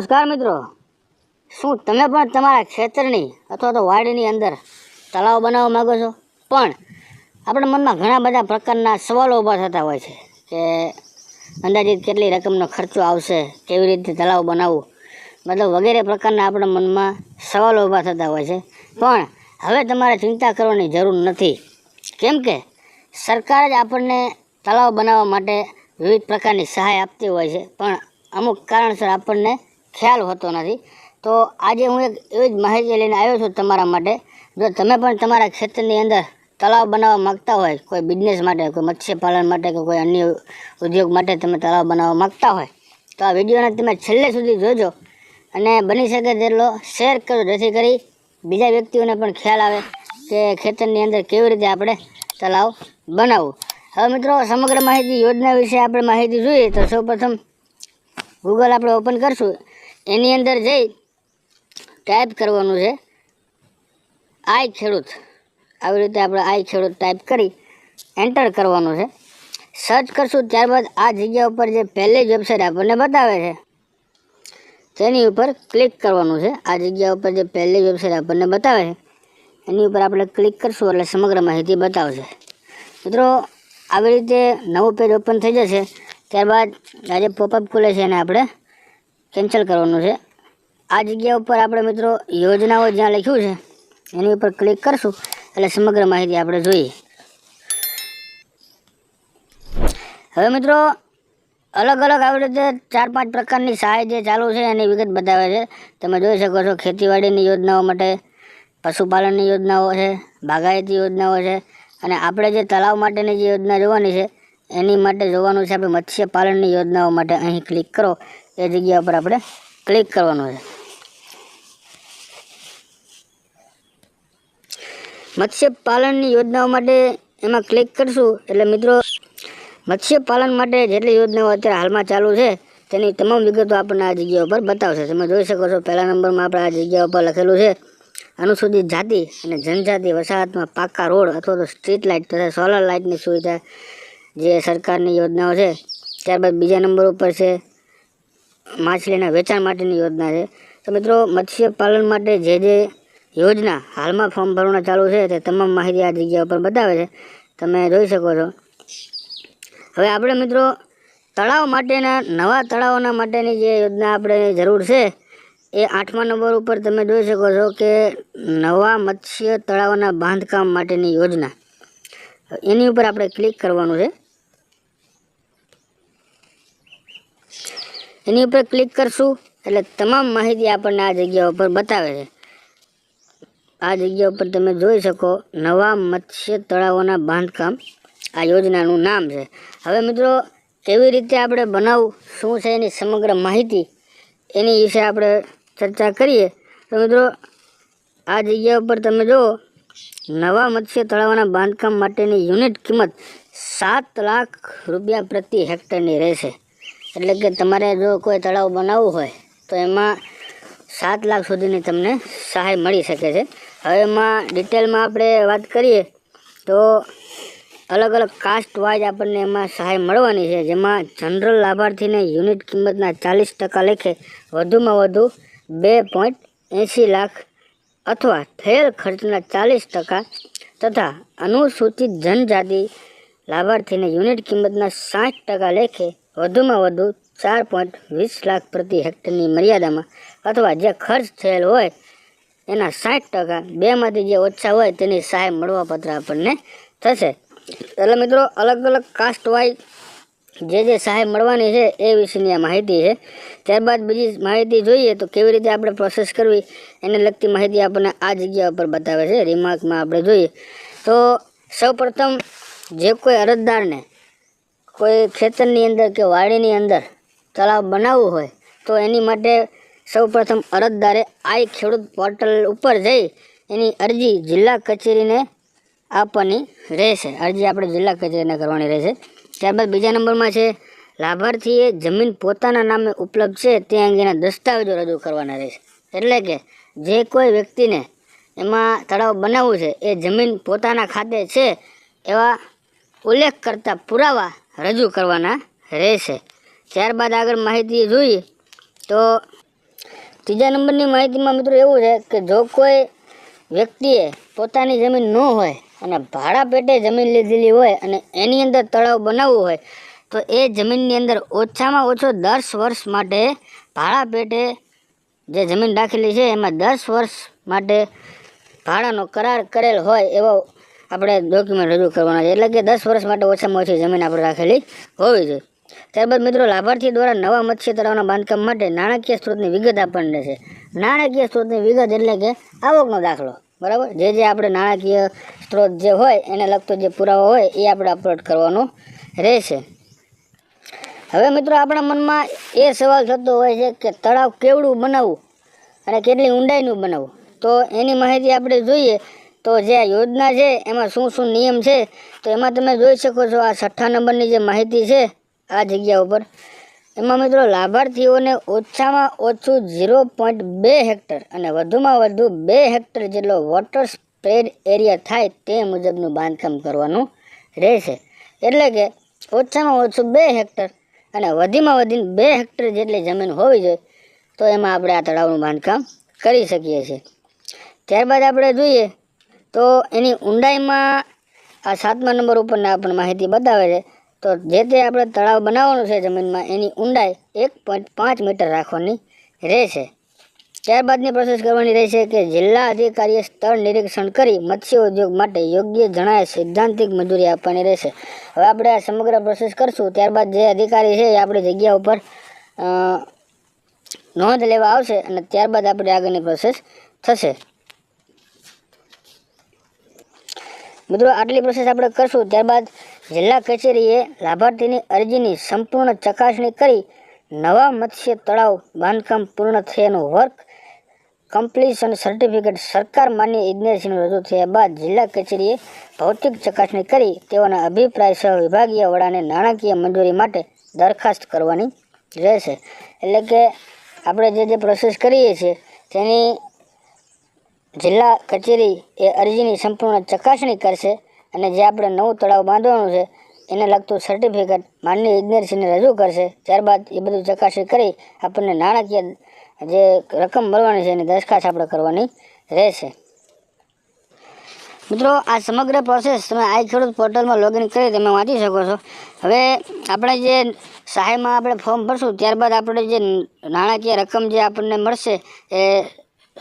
નમસ્કાર મિત્રો. શું તમે પણ તમારા ખેતરની અથવા તો વાડીની અંદર તળાવ બનાવવા માગો છો? પણ આપણા મનમાં ઘણા બધા પ્રકારના સવાલો ઊભા થતા હોય છે કે અંદાજિત કેટલી રકમનો ખર્ચો આવશે, કેવી રીતે તળાવ બનાવવું? મતલબ વગેરે પ્રકારના આપણા મનમાં સવાલો ઊભા થતા હોય છે. પણ હવે તમારે ચિંતા કરવાની જરૂર નથી. કેમ કે સરકાર જ આપણને તળાવ બનાવવા માટે વિવિધ પ્રકારની સહાય આપતી હોય છે. પણ અમુક કારણસર આપણને ખ્યાલ હોતો નથી. તો આજે હું એક એવી જ માહિતી લઈને આવ્યો છું તમારા માટે. જો તમે પણ તમારા ખેતરની અંદર તળાવ બનાવવા માગતા હોય, કોઈ બિઝનેસ માટે, કોઈ મત્સ્યપાલન માટે કે કોઈ અન્ય ઉદ્યોગ માટે તમે તળાવ બનાવવા માગતા હોય, તો આ વિડીયોને તમે છેલ્લે સુધી જોજો અને બની શકે તેટલો શેર કરો, જેથી કરી બીજા વ્યક્તિઓને પણ ખ્યાલ આવે કે ખેતરની અંદર કેવી રીતે આપણે તળાવ બનાવવું. હવે મિત્રો, સમગ્ર માહિતી યોજના વિશે આપણે માહિતી જોઈએ તો સૌપ્રથમ ગૂગલ આપણે ઓપન કરશું. એની અંદર જઈ ટાઈપ કરવાનું છે. આઈ ખેડૂત. આવી રીતે આપણે આઈ ખેડૂત ટાઈપ કરી એન્ટર કરવાનું છે. સર્ચ કરશું ત્યારબાદ આ જગ્યા ઉપર જે પહેલી જ વેબસાઇટ આપણને બતાવે છે. તેની ઉપર ક્લિક કરવાનું છે. આ જગ્યા ઉપર જે પહેલી વેબસાઇટ આપણને બતાવે છે, એની ઉપર આપણે ક્લિક કરશું એટલે સમગ્ર માહિતી બતાવશે. મિત્રો, આવી રીતે નવું પેજ ઓપન થઈ જશે. ત્યારબાદ આજે પોપઅપ ખુલે છે એને આપણે કેન્સલ કરવાનું છે. આ જગ્યા ઉપર આપણે મિત્રો યોજનાઓ જ્યાં લખ્યું છે, એની ઉપર ક્લિક કરશું, એટલે સમગ્ર માહિતી આપણે જોઈએ. હવે મિત્રો, અલગ અલગ આવી રીતે ચાર પાંચ પ્રકારની સહાય જે ચાલુ છે, એની વિગત બતાવે છે. તમે જોઈ શકો છો, ખેતીવાડીની યોજનાઓ માટે, પશુપાલનની યોજનાઓ છે, બાગાયતી યોજનાઓ છે, અને આપણે જે તળાવ માટેની જે યોજના જોવાની છે, એની માટે જોવાનું છે આપણે મત્સ્યપાલનની યોજનાઓ માટે અહીં ક્લિક કરો. એ જગ્યા પર આપણે ક્લિક કરવાનું છે. મત્સ્યપાલનની યોજનાઓ માટે એમાં ક્લિક કરશું. એટલે મિત્રો, મત્સ્યપાલન માટે જેટલી યોજનાઓ અત્યારે હાલમાં ચાલુ છે, તેની તમામ વિગતો આપણને આ જગ્યા ઉપર બતાવશે. તમે જોઈ શકો છો, પહેલા નંબરમાં આપણે આ જગ્યા ઉપર લખેલું છે, અનુસૂચિત જાતિ અને જનજાતિ વસાહતમાં પાકા રોડ અથવા તો સ્ટ્રીટ લાઇટ તથા સોલર લાઇટની સુવિધા. જે સરકારની યોજનાઓ છે, ત્યારબાદ બીજા નંબર ઉપર છે માછલીના વેચાણ માટેની યોજના છે. તો મિત્રો મત્સ્યપાલન માટે જે જે યોજના હાલમાં ફોર્મ ભરવાના ચાલુ છે, તે તમામ માહિતી આ જગ્યા ઉપર બતાવે છે. તમે જોઈ શકો છો. હવે આપણે મિત્રો, તળાવ માટેના, નવા તળાવોના માટેની જે યોજના આપણે જરૂર છે, એ આઠમા નંબર ઉપર તમે જોઈ શકો છો કે નવા મત્સ્ય તળાવના બાંધકામ માટેની યોજના. એની ઉપર આપણે ક્લિક કરવાનું છે. એની ઉપર ક્લિક કરશું. એટલે તમામ માહિતી આપણને આ જગ્યા ઉપર બતાવે છે. આ જગ્યા ઉપર તમે જોઈ શકો નવા મત્સ્ય તળાવોના બાંધકામ. આ યોજનાનું નામ છે. હવે મિત્રો, કેવી રીતે આપણે બનાવવું? શું છે એની સમગ્ર માહિતી? એની વિશે આપણે ચર્ચા કરીએ. તો મિત્રો, આ જગ્યા ઉપર તમે જુઓ, નવા મત્સ્ય તળાવોના બાંધકામ માટેની યુનિટ કિંમત સાત લાખ રૂપિયા પ્રતિ હેક્ટરની રહેશે. એટલે કે તમારે જો કોઈ તળાવ બનાવવું હોય, તો એમાં સાત લાખ સુધીની તમને સહાય મળી શકે છે. હવે એમાં ડિટેલમાં આપણે વાત કરીએ, તો અલગ અલગ કાસ્ટ વાઇઝ આપણને એમાં સહાય મળવાની છે. જેમાં જનરલ લાભાર્થીને યુનિટ કિંમતના ચાલીસ ટકા લેખે વધુમાં વધુ બે પોઈન્ટ એંસી લાખ અથવા થયેલ ખર્ચના ચાલીસ ટકા તથા અનુસૂચિત જનજાતિ લાભાર્થીને યુનિટ કિંમતના સાઠ ટકા લેખે વધુમાં વધુ ચાર પોઈન્ટ વીસ લાખ પ્રતિ હેક્ટરની મર્યાદામાં અથવા જે ખર્ચ થયેલ હોય એના સાઠ ટકા બેમાંથી જે ઓછા હોય તેની સહાય મળવાપત્ર આપણને થશે. એટલે મિત્રો, અલગ અલગ કાસ્ટ જે જે સહાય મળવાની છે એ વિશેની આ માહિતી છે. ત્યારબાદ બીજી માહિતી જોઈએ તો કેવી રીતે આપણે પ્રોસેસ કરવી એને લગતી માહિતી આપણને આ જગ્યા ઉપર બતાવે છે. રિમાર્કમાં આપણે જોઈએ તો સૌપ્રથમ જે કોઈ અરજદારને કોઈ ખેતરની અંદર કે વાડીની અંદર તળાવ બનાવવું હોય, તો એની માટે સૌપ્રથમ અરજદારે આઈ ખેડૂત પોર્ટલ ઉપર જઈ એની અરજી જિલ્લા કચેરીને આપવાની રહેશે. અરજી આપણે જિલ્લા કચેરીને કરવાની રહેશે. ત્યારબાદ બીજા નંબરમાં છે, લાભાર્થીએ જમીન પોતાના નામે ઉપલબ્ધ છે, તે અંગેના દસ્તાવેજો રજૂ કરવાના રહેશે. એટલે કે જે કોઈ વ્યક્તિને એમાં તળાવ બનાવવું છે, એ જમીન પોતાના ખાતે છે, એવા ઉલ્લેખ કરતા પુરાવા રજૂ કરવાના રહેશે. ત્યારબાદ આગળ માહિતી જોઈએ તો ત્રીજા નંબરની માહિતીમાં મિત્રો એવું છે કે જો કોઈ વ્યક્તિએ પોતાની જમીન ન હોય અને ભાડા પેટે જમીન લીધેલી હોય અને એની અંદર તળાવ બનાવવું હોય, તો એ જમીનની અંદર ઓછામાં ઓછો દસ વર્ષ માટે ભાડા પેટે જે જમીન રાખેલી છે, એમાં દસ વર્ષ માટે ભાડાનો કરાર કરેલ હોય એવો આપણે ડોક્યુમેન્ટ રજૂ કરવાના છે. એટલે કે દસ વર્ષ માટે ઓછામાં ઓછી જમીન આપણે રાખેલી હોવી જોઈએ. ત્યારબાદ મિત્રો, લાભાર્થી દ્વારા નવા મત્સ્ય તળાવના બાંધકામ માટે નાણાકીય સ્ત્રોતની વિગત આપણને છે. નાણાકીય સ્ત્રોતની વિગત એટલે કે આવકનો દાખલો. બરાબર? જે જે આપણે નાણાકીય સ્ત્રોત જે હોય, એને લગતો જે પુરાવો હોય, એ આપણે અપલોડ કરવાનો રહેશે. હવે મિત્રો, આપણા મનમાં એ સવાલ થતો હોય છે કે તળાવ કેવડું બનાવવું અને કેટલી ઊંડાઈનું બનાવવું? તો એની માહિતી આપણે જોઈએ. તો જે આ યોજના છે, એમાં શું શું નિયમ છે, તો એમાં તમે જોઈ શકો છો આ છઠ્ઠા નંબરની જે માહિતી છે, આ જગ્યા ઉપર. એમાં મિત્રો લાભાર્થીઓને ઓછામાં ઓછું ઝીરો પોઈન્ટ બે હેક્ટર અને વધુમાં વધુ બે હેક્ટર જેટલો વોટર સ્પ્રેડ એરિયા થાય તે મુજબનું બાંધકામ કરવાનું રહેશે. એટલે કે ઓછામાં ઓછું બે હેક્ટર અને વધીમાં વધીને બે હેક્ટર જેટલી જમીન હોવી જોઈએ, તો એમાં આપણે આ તળાવનું બાંધકામ કરી શકીએ છીએ. ત્યારબાદ આપણે જોઈએ તો એની ઊંડાઈમાં આ સાતમા નંબર ઉપરના આપણને માહિતી બતાવે છે. તો જે તે આપણે તળાવ બનાવવાનું છે જમીનમાં, એની ઊંડાઈ એક પોઈન્ટ પાંચ મીટર રાખવાની રહેશે. ત્યારબાદની પ્રોસેસ કરવાની રહેશે કે જિલ્લા અધિકારીએ સ્થળ નિરીક્ષણ કરી મત્સ્ય ઉદ્યોગ માટે યોગ્ય જણાય સૈદ્ધાંતિક મંજૂરી આપવાની રહેશે. હવે આપણે આ સમગ્ર પ્રોસેસ કરશું. ત્યારબાદ જે અધિકારી છે એ આપણી જગ્યા ઉપર નોંધ લેવા આવશે અને ત્યારબાદ આપણે આગળની પ્રોસેસ થશે. મિત્રો, આટલી પ્રોસેસ આપણે કરશું. ત્યારબાદ જિલ્લા કચેરીએ લાભાર્થીની અરજીની સંપૂર્ણ ચકાસણી કરી નવા મત્સ્ય તળાવ બાંધકામ પૂર્ણ થયાનું વર્ક કમ્પ્લીશન સર્ટિફિકેટ સરકાર માન્ય એજન્સીનું રજૂ થયા બાદ જિલ્લા કચેરીએ ભૌતિક ચકાસણી કરી તેઓના અભિપ્રાય સહ વિભાગીય વડાને નાણાકીય મંજૂરી માટે દરખાસ્ત કરવાની રહેશે. એટલે કે આપણે જે જે પ્રોસેસ કરીએ છીએ તેની જિલ્લા કચેરી એ અરજીની સંપૂર્ણ ચકાસણી કરશે અને જે આપણે નવું તળાવ બાંધવાનું છે, એને લગતું સર્ટિફિકેટ માનની એજન્સીને રજૂ કરશે. ત્યારબાદ એ બધું ચકાસણી કરી આપણને નાણાકીય જે રકમ મળવાની છે એની દરખાસ્ત આપણે કરવાની રહેશે. મિત્રો, આ સમગ્ર પ્રોસેસ તમે આઈ ખેડૂત પોર્ટલમાં લોગિન કરી તમે વાંચી શકો છો. હવે આપણે જે સહાયમાં આપણે ફોર્મ ભરશું, ત્યારબાદ આપણે જે નાણાકીય રકમ જે આપણને મળશે, એ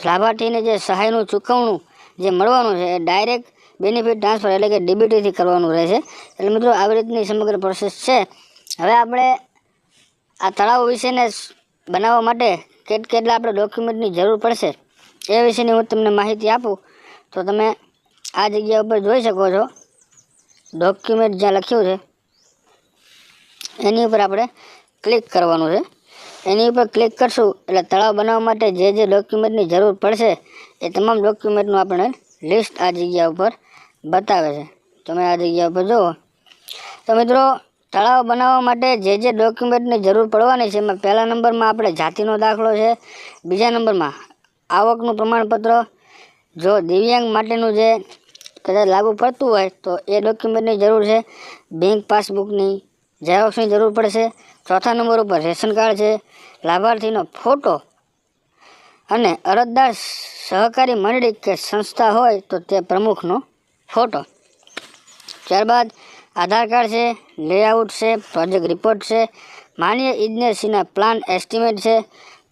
લાભાર્થીને જે સહાયનું ચૂકવણું જે મળવાનું છે, એ ડાયરેક્ટ બેનિફિટ ટ્રાન્સફર એટલે કે ડીબીટીથી કરવાનું રહેશે એટલે મિત્રો, આવી રીતની સમગ્ર પ્રોસેસ છે. હવે આપણે આ તળાવ વિશેને બનાવવા માટે કેટ કેટલા આપણે ડોક્યુમેન્ટની જરૂર પડશે, એ વિશેની હું તમને માહિતી આપું. તો તમે આ જગ્યા ઉપર જોઈ શકો છો. ડોક્યુમેન્ટ જ્યાં લખ્યું છે, એની ઉપર આપણે ક્લિક કરવાનું છે. એની ઉપર ક્લિક કરશું. એટલે તળાવ બનાવવા માટે જે જે ડોક્યુમેન્ટની જરૂર પડશે, એ તમામ ડોક્યુમેન્ટનું આપણે લિસ્ટ આ જગ્યા ઉપર બતાવે છે. તમે આ જગ્યા ઉપર જુઓ. તો મિત્રો, તળાવ બનાવવા માટે જે જે ડોક્યુમેન્ટની જરૂર પડવાની છે, એમાં પહેલા નંબરમાં આપણે જાતિનો દાખલો છે, બીજા નંબરમાં આવકનું પ્રમાણપત્ર, જો દિવ્યાંગ માટેનું જે કદાચ લાગુ પડતું હોય, તો એ ડોક્યુમેન્ટની જરૂર છે. બેંક પાસબુકની ઝેરોક્સની જરૂર પડશે. ચોથા નંબર ઉપર રેશન કાર્ડ છે. લાભાર્થીનો ફોટો અને અરજદાર સહકારી મંડળી કે સંસ્થા હોય તો તે પ્રમુખનો ફોટો. ત્યારબાદ આધાર કાર્ડ છે, લેઆઉટ છે, પ્રોજેક્ટ રિપોર્ટ છે. માન્ય એજન્સીના પ્લાન એસ્ટિમેટ છે.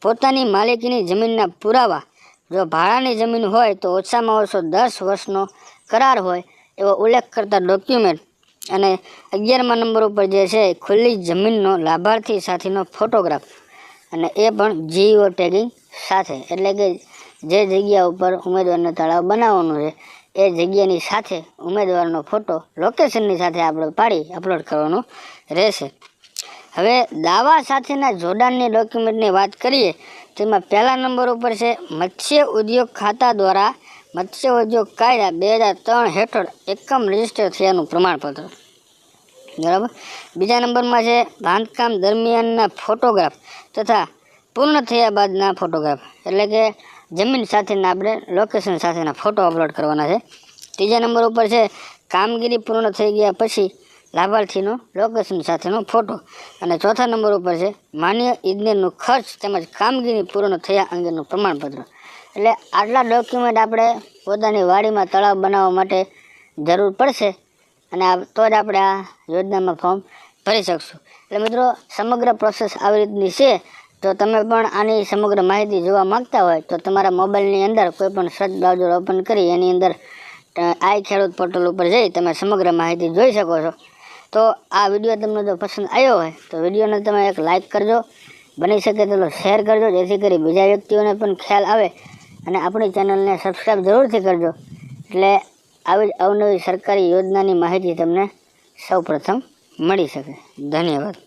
પોતાની માલિકીની જમીનના પુરાવા. જો ભાડાની જમીન હોય તો ઓછામાં ઓછો દસ વર્ષનો કરાર હોય એવો ઉલ્લેખ કરતા ડોક્યુમેન્ટ અને અગિયારમા નંબર ઉપર જે છે, ખુલ્લી જમીનનો લાભાર્થી સાથેનો ફોટોગ્રાફ. અને એ પણ જીઓ ટેગિંગ સાથે. એટલે કે જે જગ્યા ઉપર ઉમેદવારને તળાવ બનાવવાનું છે, એ જગ્યાની સાથે ઉમેદવારનો ફોટો લોકેશનની સાથે આપણે પાડી અપલોડ કરવાનો રહેશે. હવે દાવા સાથેના જોડાણની ડોક્યુમેન્ટની વાત કરીએ, તેમાં પહેલા નંબર ઉપર છે, મત્સ્ય ઉદ્યોગ ખાતા દ્વારા મત્સ્ય ઉદ્યોગ કાયદા બે હજાર ત્રણ હેઠળ એકમ રજિસ્ટર થયાનું પ્રમાણપત્ર. બરાબર? બીજા નંબરમાં છે, બાંધકામ દરમિયાનના ફોટોગ્રાફ તથા પૂર્ણ થયા બાદના ફોટોગ્રાફ એટલે કે જમીન સાથેના આપણે લોકેશન સાથેના ફોટો અપલોડ કરવાના છે. ત્રીજા નંબર ઉપર છે, કામગીરી પૂર્ણ થઈ ગયા પછી લાભાર્થીનો લોકેશન સાથેનો ફોટો અને ચોથા નંબર ઉપર છે, માન્ય ઇજનેરનું ખર્ચ તેમજ કામગીરી પૂર્ણ થયા અંગેનું પ્રમાણપત્ર. એટલે આટલા ડોક્યુમેન્ટ આપણે પોતાની વાડીમાં તળાવ બનાવવા માટે જરૂર પડશે અને તો જ આપણે આ યોજનામાં ફોર્મ ભરી શકશું. એટલે મિત્રો, સમગ્ર પ્રોસેસ આવી રીતની છે. તો તમે પણ આની સમગ્ર માહિતી જોવા માગતા હોય, તો તમારા મોબાઈલની અંદર કોઈપણ સર્ચ બ્રાઉઝર ઓપન કરી, એની અંદર આઈ ખેડૂત પોર્ટલ ઉપર જઈ તમે સમગ્ર માહિતી જોઈ શકો છો. તો આ વીડિયો તમને જો પસંદ આવ્યો હોય, તો વિડીયોને તમે એક લાઇક કરજો. બની શકે તેટલો શેર કરજો, જેથી કરી બીજા વ્યક્તિઓને પણ ખ્યાલ આવે અને આપણી ચેનલને સબસ્ક્રાઈબ જરૂરથી કરજો. એટલે આવી જ અવનવી સરકારી યોજનાની માહિતી તમને સૌપ્રથમ મળી શકે. ધન્યવાદ.